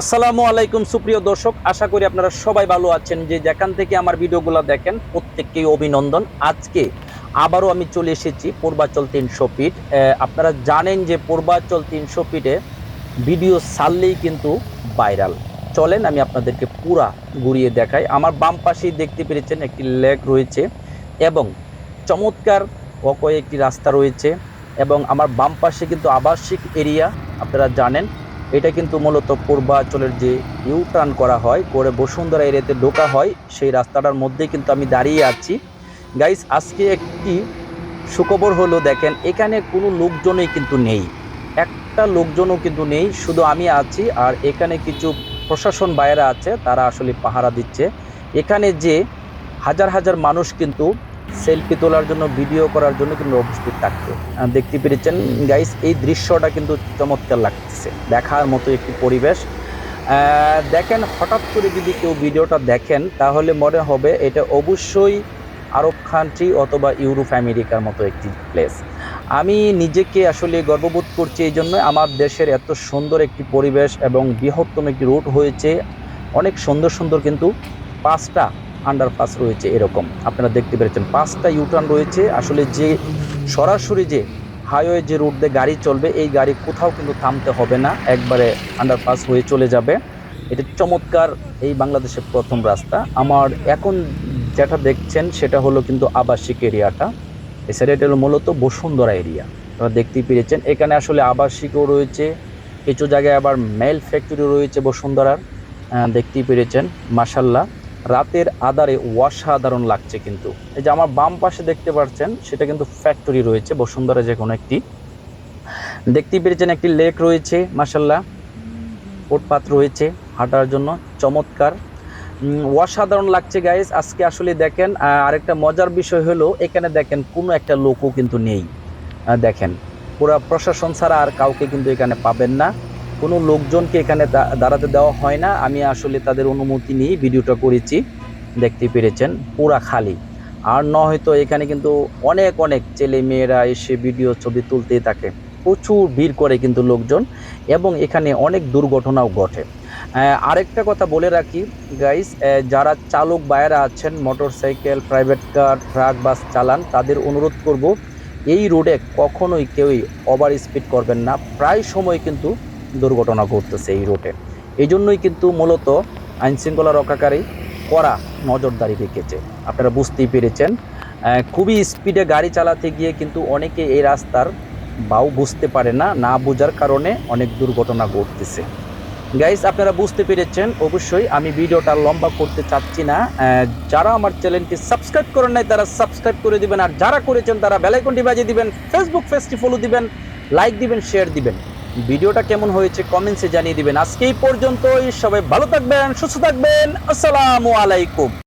আসসালামু আলাইকুম, সুপ্রিয় দর্শক। আশা করি আপনারা সবাই ভালো আছেন। যে যেখান থেকে আমার ভিডিওগুলো দেখেন, প্রত্যেককেই অভিনন্দন। আজকে আবারও আমি চলে এসেছি পূর্বাচল তিনশো ফিট। আপনারা জানেন যে পূর্বাচল তিনশো ফিটে ভিডিও ছাড়লেই কিন্তু ভাইরাল। চলেন, আমি আপনাদেরকে পুরা ঘুরিয়ে দেখাই। আমার বাম পাশেই দেখতে পেরেছেন একটি লেক রয়েছে এবং চমৎকার অকয়ে একটি রাস্তা রয়েছে এবং আমার বাম পাশে কিন্তু আবাসিক এরিয়া, আপনারা জানেন। এটা কিন্তু মূলত পূর্বাঞ্চলের যে ইউ টার্ন করা হয়, করে বসুন্ধরা এরিয়াতে ঢোকা হয়, সেই রাস্তাটার মধ্যে কিন্তু আমি দাঁড়িয়ে আছি। গাইস আজকে একটি সুখবর হলো, দেখেন, এখানে কোনো লোকজনই কিন্তু নেই। একটা লোকজনও কিন্তু নেই, শুধু আমি আছি, আর এখানে কিছু প্রশাসন বাইরে আছে, তারা আসলে পাহারা দিচ্ছে। এখানে যে হাজার হাজার মানুষ কিন্তু সেলফি তোলার জন্য, ভিডিও করার জন্য কিন্তু উপস্থিত থাকতো। দেখতে পেরেছেন গাইস এই দৃশ্যটা কিন্তু চমৎকার লাগতেছে। দেখার মতো একটি পরিবেশ। দেখেন, হঠাৎ করে যদি কেউ ভিডিওটা দেখেন, তাহলে মনে হবে এটা অবশ্যই আরব কান্ট্রি অথবা ইউরোপ, আমেরিকার মতো একটি প্লেস আমি নিজেকে আসলে গর্ববোধ করছি এই জন্য আমার দেশের এত সুন্দর একটি পরিবেশ এবং বৃহত্তম একটি রুট হয়েছে। অনেক সুন্দর সুন্দর কিন্তু পাঁচটা আন্ডারপাস রয়েছে এরকম। আপনারা দেখতে পেরেছেন, পাঁচটা ইউটার্ন রয়েছে। আসলে যে সরাসরি যে হাইওয়ে যে রুট দিয়ে গাড়ি চলবে, এই গাড়ি কোথাও কিন্তু থামতে হবে না। একবারে আন্ডারপাস হয়ে চলে যাবে। এটা চমৎকার এই বাংলাদেশের প্রথম রাস্তা। আমার এখন যেটা দেখছেন, সেটা হলো কিন্তু আবাসিক এরিয়াটা। এছাড়া এটা হলো মূলত বসুন্ধরা এরিয়া। আপনারা দেখতেই পেরেছেন। এখানে আসলে আবাসিকও রয়েছে। কিছু জায়গায় আবার মেল ফ্যাক্টরি রয়েছে বসুন্ধরার। দেখতেই পেরেছেন। মাসাল্লাহ রাতের আধারে অসাধারণ লাগছে কিন্তু। এই যে আমার বাম পাশে দেখতে পাচ্ছেন, সেটা কিন্তু ফ্যাক্টরি রয়েছে, বসুন্ধরা যে কোনো একটি। দেখতেই পেরেছেন একটি লেক রয়েছে মাসাল্লাহ ফুটপাত রয়েছে হাঁটার জন্য, চমৎকার। অসাধারণ লাগছে গাইজ আজকে আসলে দেখেন আরেকটা মজার বিষয় হলো, এখানে দেখেন কোনো একটা লোকও কিন্তু নেই। দেখেন, পুরা প্রশাসন ছাড়া আর কাউকে কিন্তু এখানে পাবেন না। কোনো লোকজনকে এখানে দাঁড়াতে দেওয়া হয় না। আমি আসলে তাদের অনুমতি নিয়েই ভিডিওটা করেছি। দেখতে পেরেছেন, পুরা খালি। আর ন হয়তো এখানে কিন্তু অনেক অনেক ছেলে মেয়েরা এসে ভিডিও ছবি তুলতেই থাকে। প্রচুর ভিড় করে কিন্তু লোকজন এবং এখানে অনেক দুর্ঘটনাও ঘটে। আরেকটা কথা বলে রাখি গাইস যারা চালক বাইরা আছেন motorcycle private car truck bus চালান, তাদের অনুরোধ করব, এই রোডে কখনোই কেউই ওভার স্পিড করবেন না। প্রায় সময় কিন্তু দুর্ঘটনা ঘটতেছে এই রোডে এই জন্যই কিন্তু মূলত আইনশৃঙ্খলা রক্ষাকারী করা নজরদারি রেখেছে। আপনারা বুঝতেই পেরেছেন খুবই স্পিডে গাড়ি চালাতে গিয়ে কিন্তু অনেকে এই রাস্তার বাউ বুঝতে পারে না না বোঝার কারণে অনেক দুর্ঘটনা ঘটতেছে। গাইস আপনারা বুঝতে পেরেছেন, অবশ্যই আমি ভিডিওটা লম্বা করতে চাচ্ছি না। যারা আমার চ্যানেলটি সাবস্ক্রাইব করেন নাই, তারা সাবস্ক্রাইব করে দিবেন। আর যারা করেছেন, তারা বেলাইকনটি বাজিয়ে দিবেন ফেসবুক পেজটি ফলো দিবেন লাইক দিবেন শেয়ার দিবেন। ভিডিওটা কেমন হয়েছে কমেন্টসে জানিয়ে দিবেন। আজকে এই পর্যন্তই। সবাই ভালো থাকবেন, সুস্থ থাকবেন। আসসালামু আলাইকুম।